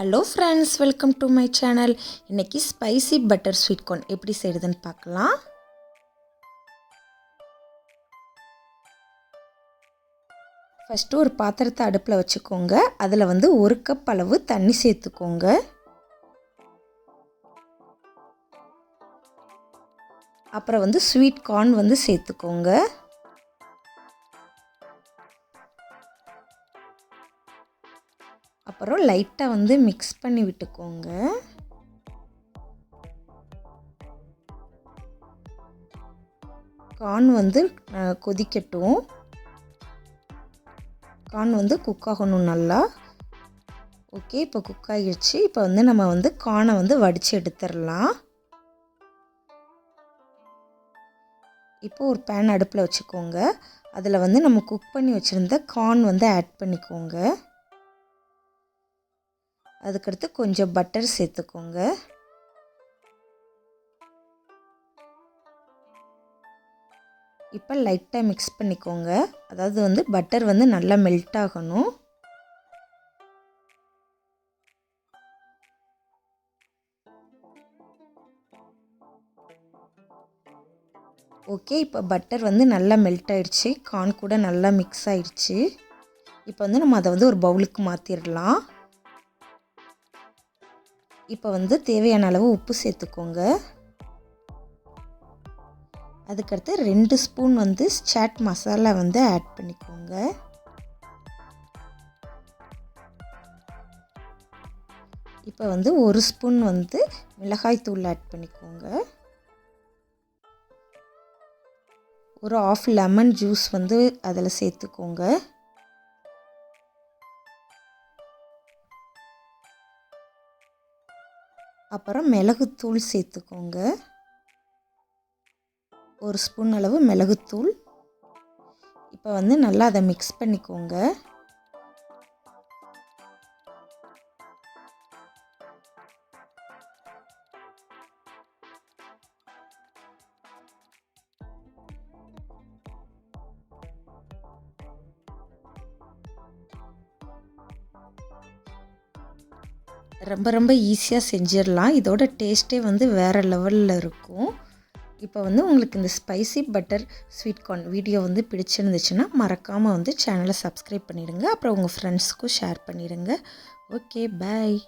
Hello friends welcome to my channel இன்றைக்கி spicy butter sweet corn எப்படி செய்யுதுன்னு பார்க்கலாம். ஃபஸ்ட்டு ஒரு பாத்திரத்தை அடுப்பில் வச்சுக்கோங்க. அதில் வந்து ஒரு கப் அளவு தண்ணி சேர்த்துக்கோங்க. அப்புறம் வந்து ஸ்வீட் கார்ன் வந்து சேர்த்துக்கோங்க. அப்புறம் லைட்டாக வந்து மிக்ஸ் பண்ணி விட்டுக்கோங்க. கார்ன் வந்து கொதிக்கட்டும். கார்ன் வந்து குக் ஆகணும் நல்லா. ஓகே இப்போ குக் ஆகிடுச்சு இப்போ வந்து நம்ம வந்து கார்னை வந்து வடித்து எடுத்துடலாம். இப்போ ஒரு பேன் அடுப்பில் வச்சுக்கோங்க. அதில் வந்து நம்ம குக் பண்ணி வச்சுருந்த கார்ன் வந்து ஆட் பண்ணிக்கோங்க. அதுக்கடுத்து கொஞ்சம் பட்டர் சேர்த்துக்கோங்க. இப்போ லைட்டாக மிக்ஸ் பண்ணிக்கோங்க. அதாவது வந்து பட்டர் வந்து நல்லா மெல்ட் ஆகணும். ஓகே இப்போ பட்டர் வந்து நல்லா மெல்ட் ஆயிடுச்சு. கார்ன் கூட நல்லா மிக்ஸ் ஆயிடுச்சு. இப்போ வந்து நம்ம அதை வந்து ஒரு பவுலுக்கு மாற்றிடலாம் இப்போ வந்து தேவையான அளவு உப்பு சேர்த்துக்கோங்க. அதுக்கடுத்து ரெண்டு ஸ்பூன் வந்து சாட் மசாலா வந்து ஆட் பண்ணிக்கோங்க. இப்போ வந்து ஒரு ஸ்பூன் வந்து மிளகாய் தூள் ஆட் பண்ணிக்கோங்க. ஒரு ஆஃப் லெமன் ஜூஸ் வந்து அதில் சேர்த்துக்கோங்க. அப்புறம் மிளகுத்தூள் சேர்த்துக்கோங்க. ஒரு ஸ்பூன் அளவு மிளகுத்தூள். இப்போ வந்து நல்லா அதை மிக்ஸ் பண்ணிக்கோங்க. ரொம்ப ரொம்ப ஈஸியாக செஞ்சிடலாம் இதோட டேஸ்ட்டே வந்து வேறு லெவலில் இருக்கும். இப்போ வந்து உங்களுக்கு இந்த spicy butter sweet corn video வந்து பிடிச்சிருந்துச்சுன்னா மறக்காமல் வந்து சேனலை சப்ஸ்கிரைப் பண்ணிடுங்க. அப்புறம் உங்கள் ஃப்ரெண்ட்ஸ்க்கும் ஷேர் பண்ணிடுங்க. Okay bye